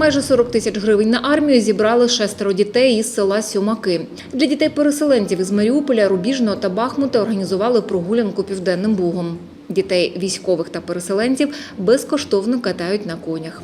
Майже 40 тисяч гривень на армію зібрали шестеро дітей із села Сьомаки. Для дітей-переселенців із Маріуполя, Рубіжного та Бахмута організували прогулянку Південним Бугом. Дітей військових та переселенців безкоштовно катають на конях.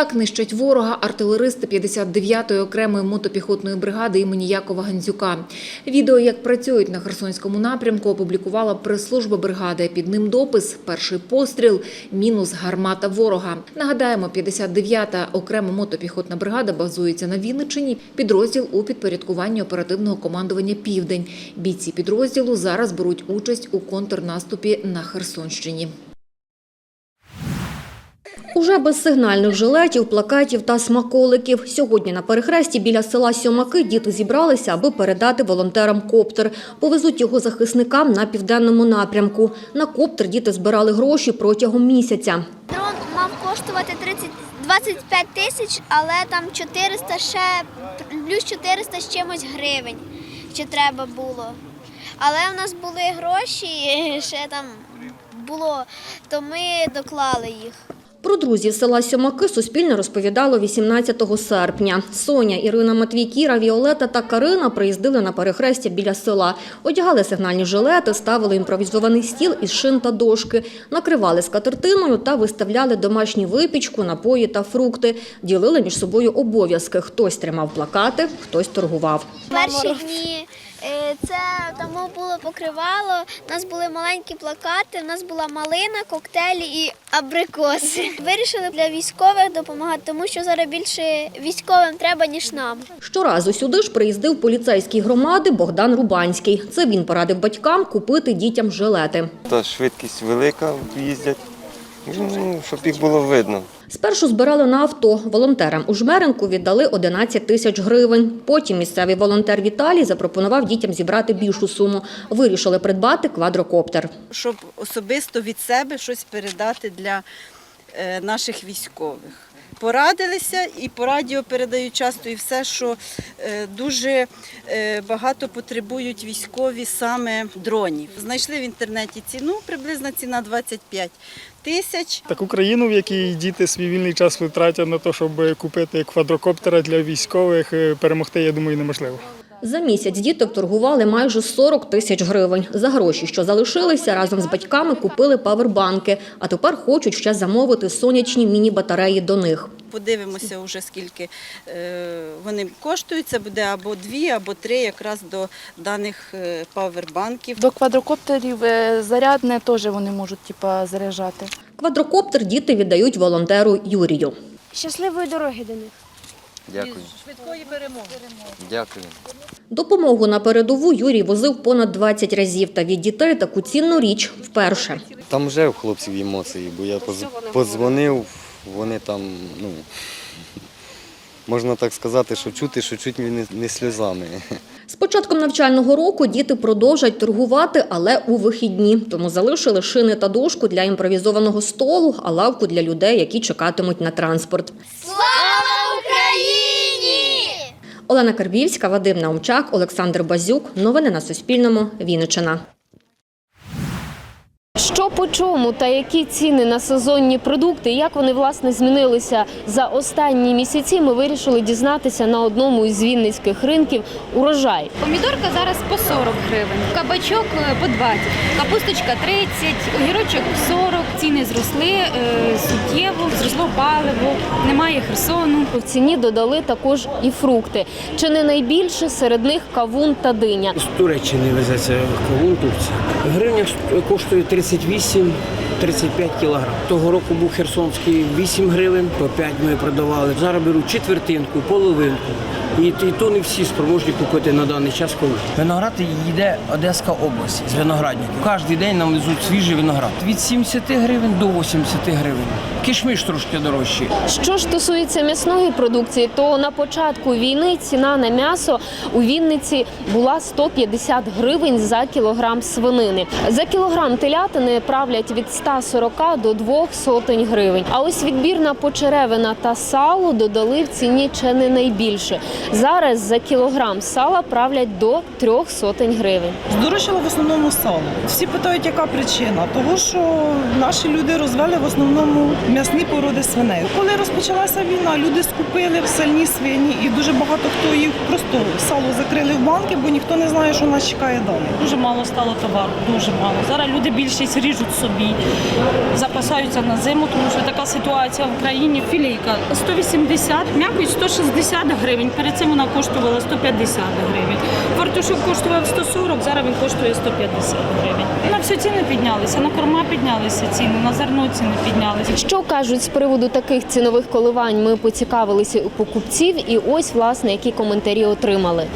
Так нищать ворога артилеристи 59-ї окремої мотопіхотної бригади імені Якова Гандзюка. Відео, як працюють на Херсонському напрямку, опублікувала прес-служба бригади. Під ним допис Перший постріл мінус гармата ворога. Нагадаємо, 59-та окрема мотопіхотна бригада базується на Вінниччині. Підрозділ у підпорядкуванні оперативного командування Південь. Бійці підрозділу зараз беруть участь у контрнаступі на Херсонщині. Уже без сигнальних жилетів, плакатів та смаколиків. Сьогодні на перехресті біля села Сьомаки діти зібралися, аби передати волонтерам коптер. Повезуть його захисникам на південному напрямку. На коптер діти збирали гроші протягом місяця. Дрон мав коштувати 30, 25 тисяч, але там 400 ще, плюс 400 з чимось гривень, що треба було. Але в нас були гроші, ще там було, то ми доклали їх. Про друзів села Сьомаки Суспільне розповідало 18 серпня. Соня, Ірина Матвій, Кіра, Віолета та Карина приїздили на перехрестя біля села. Одягали сигнальні жилети, ставили імпровізований стіл із шин та дошки, накривали скатертиною та виставляли домашню випічку, напої та фрукти. Ділили між собою обов'язки. Хтось тримав плакати, хтось торгував. Перші дні це тому було покривало. У нас були маленькі плакати, у нас була малина, коктейлі і абрикоси. Вирішили для військових допомагати, тому що зараз більше військовим треба, ніж нам. Щоразу сюди ж приїздив поліцейський громади Богдан Рубанський. Це він порадив батькам купити дітям жилети. Та швидкість велика їздять, щоб їх було видно. Спершу збирали на авто. Волонтерам у Жмеренку віддали 11 тисяч гривень. Потім місцевий волонтер Віталій запропонував дітям зібрати більшу суму. Вирішили придбати квадрокоптер. щоб особисто від себе щось передати для е, наших військових. Порадилися і по радіо передають часто і все, що е, дуже е, багато потребують військові саме дронів. Знайшли в інтернеті ціну, приблизна ціна 25 тисяч. таку країну, в якій діти свій вільний час витратять на те, щоб купити квадрокоптера для військових, е, перемогти, я думаю, неможливо. За місяць діток торгували майже 40 тисяч гривень. За гроші, що залишилися, разом з батьками купили павербанки, а тепер хочуть ще замовити сонячні міні-батареї до них. Подивимося вже скільки е, вони коштують. Це буде або дві, або три якраз до даних е, павербанків. До квадрокоптерів е, зарядне теж вони можуть типа, заряджати. Квадрокоптер діти віддають волонтеру Юрію. Щасливої дороги до них. Дякую. Швидкої перемоги. Дякую. Допомогу на передову Юрій возив понад 20 разів та від дітей таку цінну річ вперше. Там вже у хлопців емоції, бо я подзвонив, вони там, ну, можна так сказати, що чути, що чуть не, не сльозами. З початком навчального року діти продовжать торгувати, але у вихідні. Тому залишили шини та дошку для імпровізованого столу, а лавку для людей, які чекатимуть на транспорт. Олена Карбівська, Вадим Наумчак, Олександр Базюк. Новини на Суспільному. Вінниччина. Що по чому та які ціни на сезонні продукти, як вони власне змінилися за останні місяці, ми вирішили дізнатися на одному із вінницьких ринків урожай. Помідорка зараз по 40 гривень, кабачок е, по 20, капусточка 30, огірочок 40. Зросли е, суттєво, зросло паливо, немає херсону. В ціні додали також і фрукти. Чи не найбільше серед них кавун та диня. З Туреччини везеться кавун турці. Гривня коштує 38-35 кілограм. Того року був херсонський 8 гривень, по 5 ми продавали. Зараз беруть четвертинку, половинку. І, і то не всі спроможні купити на даний час коли. Виноград йде Одеська область з виноградників. Кожен день нам везуть свіжий виноград. Від 70 гривень до 80 гривень. Кишмиш трошки дорожчий. Що ж стосується м'ясної продукції, то на початку війни ціна на м'ясо у Вінниці була 150 гривень за кілограм свинини. За кілограм телятини правлять від 100 140 до 2 сотень гривень. А ось відбірна почеревина та сало додали в ціні чи не найбільше. Зараз за кілограм сала правлять до 3 сотень гривень. Здорожчало в основному сало. Всі питають, яка причина. Того, що наші люди розвели в основному м'ясні породи свиней. Коли розпочалася війна, люди скупили в сальні свині, і дуже багато хто їх просто сало закрили в банки, бо ніхто не знає, що нас чекає далі. Дуже мало стало товару, дуже мало. Зараз люди більшість ріжуть собі, запасаються на зиму, тому що така ситуація в Україні. Філійка 180, м'якоть 160 гривень. Перед цим вона коштувала 150 гривень. Фартушок коштував 140, зараз він коштує 150 гривень. На всі ціни піднялися, на корма піднялися ціни, на зерно ціни піднялися. Що кажуть з приводу таких цінових коливань? Ми поцікавилися у покупців, і ось власне які коментарі отримали.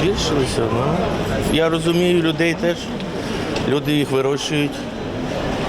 Збільшилися, ну я розумію людей теж. Люди їх вирощують,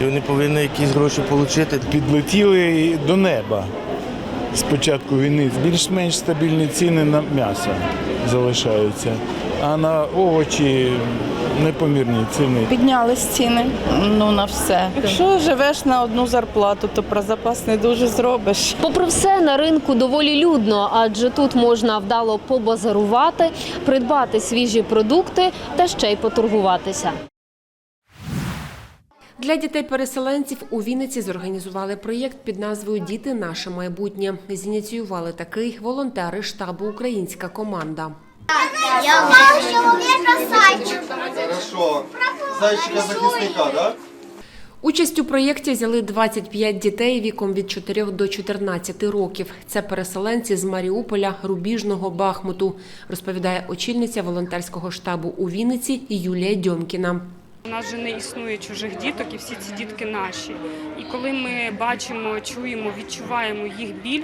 і вони повинні якісь гроші отримати. Підлетіли до неба з початку війни. Більш-менш стабільні ціни на м'ясо залишаються, а на овочі непомірні ціни. Піднялись ціни ну на все. Якщо живеш на одну зарплату, то про запас не дуже зробиш. Попри все, на ринку доволі людно, адже тут можна вдало побазарувати, придбати свіжі продукти та ще й поторгуватися. Для дітей-переселенців у Вінниці зорганізували проєкт під назвою Діти наше майбутнє. Зініціювали такий волонтери штабу Українська команда. Я мав чоловіка зайчика. Хорошо. Зайчика захисника, так? Участь у проєкті взяли 25 дітей віком від 4 до 14 років. Це переселенці з Маріуполя, Рубіжного, Бахмуту, розповідає очільниця волонтерського штабу у Вінниці Юлія Дьомкіна. У нас же не існує чужих діток, і всі ці дітки наші. І коли ми бачимо, чуємо, відчуваємо їх біль,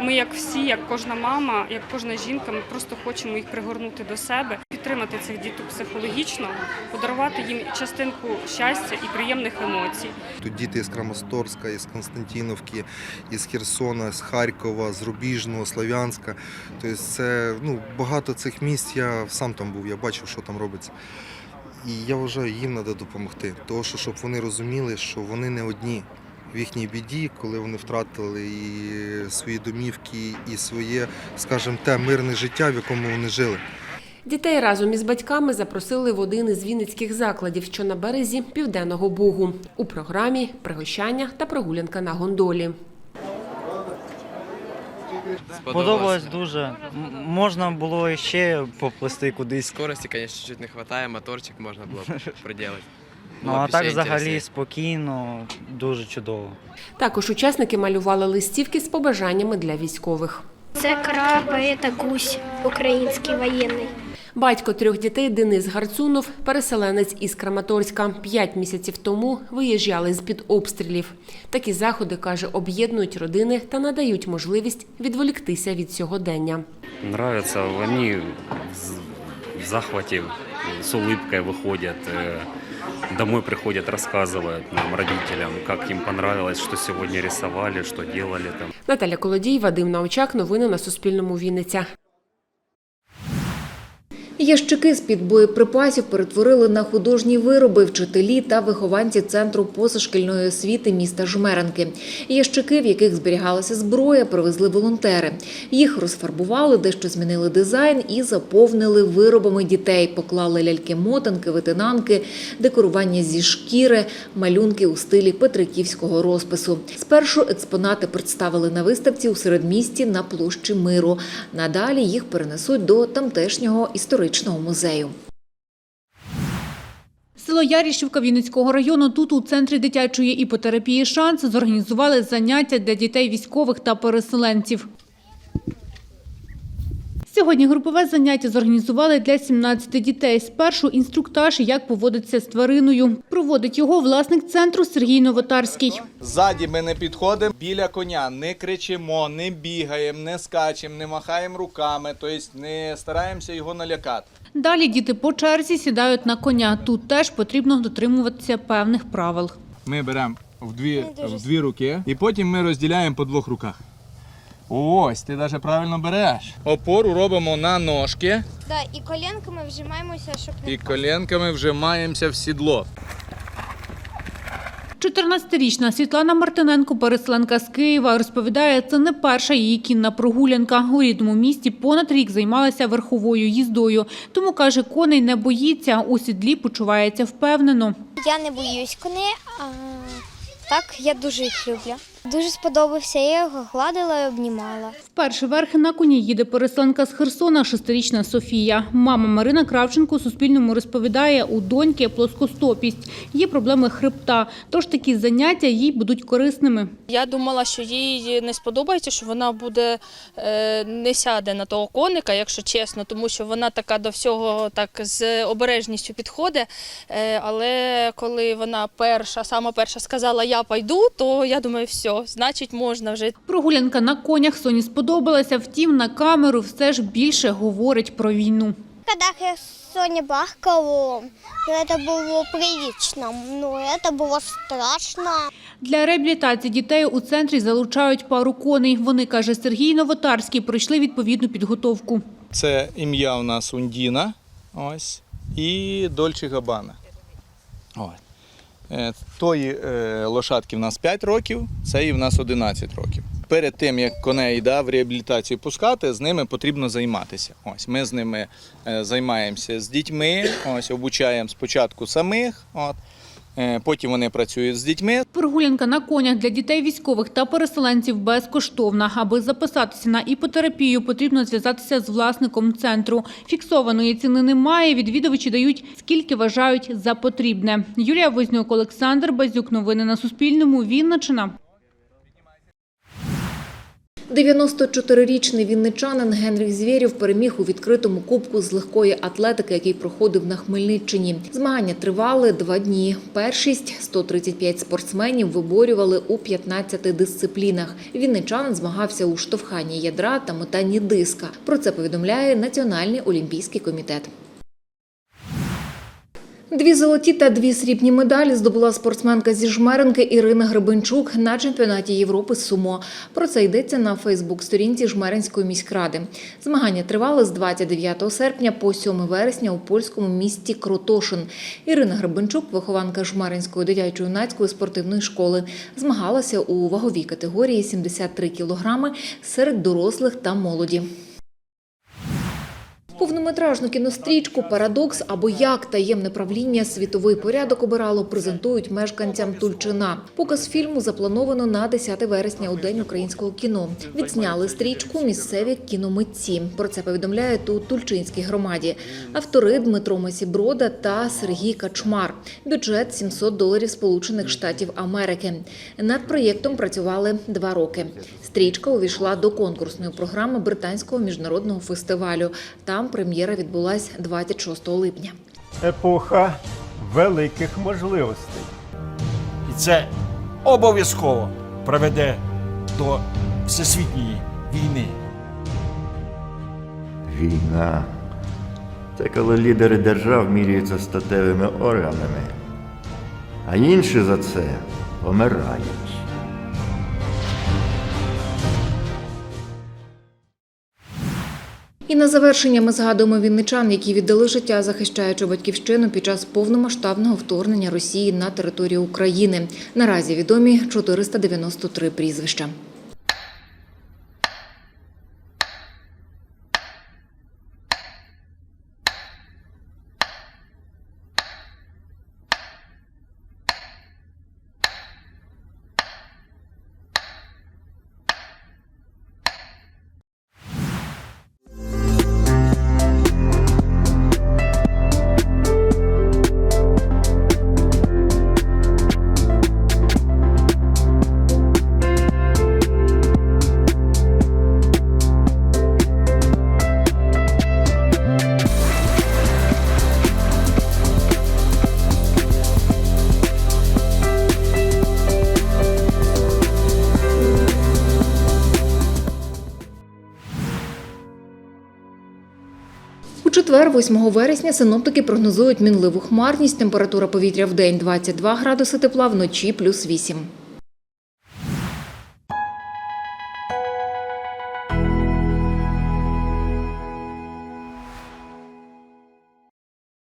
ми, як всі, як кожна мама, як кожна жінка, ми просто хочемо їх пригорнути до себе, підтримати цих діток психологічно, подарувати їм частинку щастя і приємних емоцій. Тут діти з Краматорська, із Константиновки, із Херсона, з Харкова, з Рубіжного, Слов'янська. Тобто це ну, багато цих місць. Я сам там був, я бачив, що там робиться. І я вважаю, їм треба допомогти. Тому що щоб вони розуміли, що вони не одні в їхній біді, коли вони втратили і свої домівки, і своє, скажімо, те мирне життя, в якому вони жили. Дітей разом із батьками запросили в один із вінницьких закладів, що на березі Південного Бугу. У програмі пригощання та прогулянка на гондолі. Сподобалось дуже. Можна було ще поплисти кудись. Скорості, звісно, чуть не вистачає, моторчик можна було приділити. Ну а так взагалі спокійно, дуже чудово. Також учасники малювали листівки з побажаннями для військових. Це краби та гусь, український воєнний. Батько трьох дітей Денис Гарцунов, переселенець із Краматорська, п'ять місяців тому виїжджали з-під обстрілів. Такі заходи, каже, об'єднують родини та надають можливість відволіктися від сьогодення. Нравится, вони в захваті з улыбкою виходять. Домой приходять, розказують нам, родителям, як їм понравилось, що сьогодні рисували, що робили там. Наталя Колодій, Вадим Научак. Новини на Суспільному. Вінниця. Ящики з-під боєприпасів перетворили на художні вироби вчителі та вихованці центру позашкільної освіти міста Жмеренки. Ящики, в яких зберігалася зброя, привезли волонтери. Їх розфарбували, дещо змінили дизайн і заповнили виробами дітей. Поклали ляльки-мотанки, витинанки, декорування зі шкіри, малюнки у стилі петриківського розпису. Спершу експонати представили на виставці у середмісті на площі Миру. Надалі їх перенесуть до тамтешнього історичного музею. Село Ярішівка Вінницького району тут у центрі дитячої іпотерапії «Шанс» зорганізували заняття для дітей військових та переселенців. Сьогодні групове заняття зорганізували для 17 дітей. Спершу інструктаж, як поводиться з твариною. Проводить його власник центру Сергій Новотарський. Ззаді ми не підходимо біля коня, не кричимо, не бігаємо, не скачемо, не махаємо руками, тобто не стараємося його налякати. Далі діти по черзі сідають на коня. Тут теж потрібно дотримуватися певних правил. Ми беремо в дві, в дві руки і потім ми розділяємо по двох руках. Ось, ти навіть правильно береш. Опору робимо на ножки Да, і коленками вжимаємося, щоб і коленками вжимаємося в сідло. 14-річна Світлана Мартиненко, переселенка з Києва, розповідає, це не перша її кінна прогулянка. У рідному місті понад рік займалася верховою їздою. Тому, каже, коней не боїться, у сідлі почувається впевнено. Я не боюсь коней, а так я дуже їх люблю. Дуже сподобався, я його гладила і обнімала. Вперше верхи на коні їде переселенка з Херсона, шестирічна Софія. Мама Марина Кравченко Суспільному розповідає, у доньки плоскостопість. Є проблеми хребта, тож такі заняття їй будуть корисними. Я думала, що їй не сподобається, що вона буде е, не сяде на того коника, якщо чесно, тому що вона така до всього так з обережністю підходить. Е, але коли вона перша, сама перша сказала Я пойду, то я думаю, все, значить можна вже. Прогулянка на конях Соні сподобалася, втім на камеру все ж більше говорить про війну. Когда я Соня бахкала, это было прилично, но это было страшно. Для реабілітації дітей у центрі залучають пару коней. Вони, каже Сергій Новотарський, пройшли відповідну підготовку. Це ім'я у нас Ундіна ось, і Дольче Габана. Ось. Е, Тої е, лошадки в нас 5 років, цієї в нас 11 років. Перед тим, як коней да, в реабілітацію пускати, з ними потрібно займатися. Ось, ми з ними е, займаємося з дітьми, ось, обучаємо спочатку самих, от, потім вони працюють з дітьми, Прогулянка на конях для дітей військових та переселенців безкоштовна. Аби записатися на іпотерапію, потрібно зв'язатися з власником центру. Фіксованої ціни немає. Відвідувачі дають скільки вважають за потрібне. Юлія Вознюк, Олександр Базюк. Новини на Суспільному. Вінниччина. 94-річний вінничанин Генріх Звєрєв переміг у відкритому кубку з легкої атлетики, який проходив на Хмельниччині. Змагання тривали два дні. Першість 135 спортсменів виборювали у 15 дисциплінах. Вінничанин змагався у штовханні ядра та метанні диска. Про це повідомляє Національний олімпійський комітет. Дві золоті та дві срібні медалі здобула спортсменка зі Жмеренки Ірина Гребенчук на чемпіонаті Європи з сумо. Про це йдеться на Фейсбук-сторінці Жмеринської міськради. Змагання тривали з 29 серпня по 7 вересня у польському місті Кротошин. Ірина Гребенчук, вихованка Жмеринської дитячо-юнацької спортивної школи, змагалася у ваговій категорії 73 кілограми серед дорослих та молоді. Повнометражну кінострічку Парадокс або як таємне правління світовий порядок обирало презентують мешканцям Тульчина. Показ фільму заплановано на 10 вересня у день українського кіно. Відзняли стрічку місцеві кіномитці. Про це повідомляють у Тульчинській громаді. Автори Дмитро Масіброда та Сергій Качмар. Бюджет 700 доларів Сполучених Штатів Америки. Над проєктом працювали два роки. Стрічка увійшла до конкурсної програми британського міжнародного фестивалю. Там прем'єра відбулась 26 липня. епоха великих можливостей. І це обов'язково приведе до всесвітньої війни. Війна. Це коли лідери держав міряються статевими органами, а інші за це помирають. І на завершення ми згадуємо вінничан, які віддали життя, захищаючи батьківщину під час повномасштабного вторгнення Росії на територію України. Наразі відомі 493 прізвища. Четвер, 8 вересня, синоптики прогнозують мінливу хмарність. Температура повітря в день 22 градуси тепла, вночі плюс 8.